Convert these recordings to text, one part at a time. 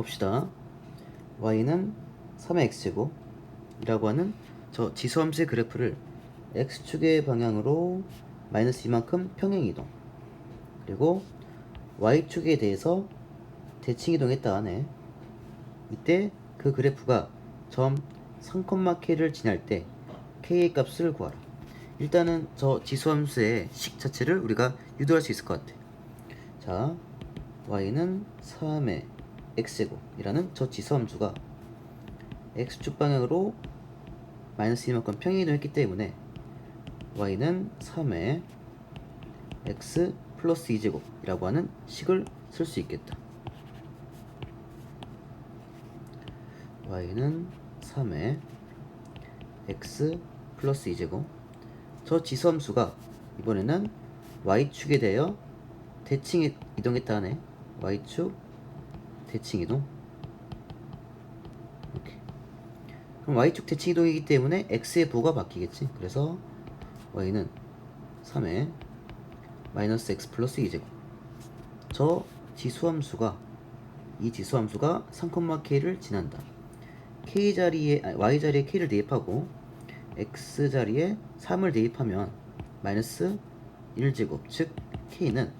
봅시다. y는 3의 x제곱 이라고 하는 저 지수함수의 그래프를 x축의 방향으로 마이너스 이만큼 평행이동 그리고 y축에 대해서 대칭이동했다 하네. 이때 그 그래프가 점 3,k를 지날 때 k의 값을 구하라. 일단은 저 지수함수의 식 자체를 우리가 유도할 수 있을 것 같아. 자, y는 3의 x제곱이라는 저 지수함수가 x축 방향으로 마이너스 이만큼 평행이동했기 때문에 y는 3의 x 플러스 2제곱이라고 하는 식을 쓸 수 있겠다. y는 3의 x 플러스 2제곱 저 지수함수가 이번에는 y축에 대하여 대칭 이동했다 하네 y축 대칭 이동? 이렇게. 그럼 y축 대칭 이동이기 때문에 x의 부호가 바뀌겠지? 그래서 y는 3의 마이너스 x 플러스 2제곱. 저 지수함수가 이 지수함수가 3,k를 지난다. k 자리에 아니, y 자리에 k를 대입하고 x 자리에 3을 대입하면 마이너스 1제곱. 즉 k는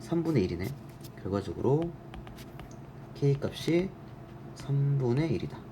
3분의 1이네. 결과적으로 k 값이 3분의 1이다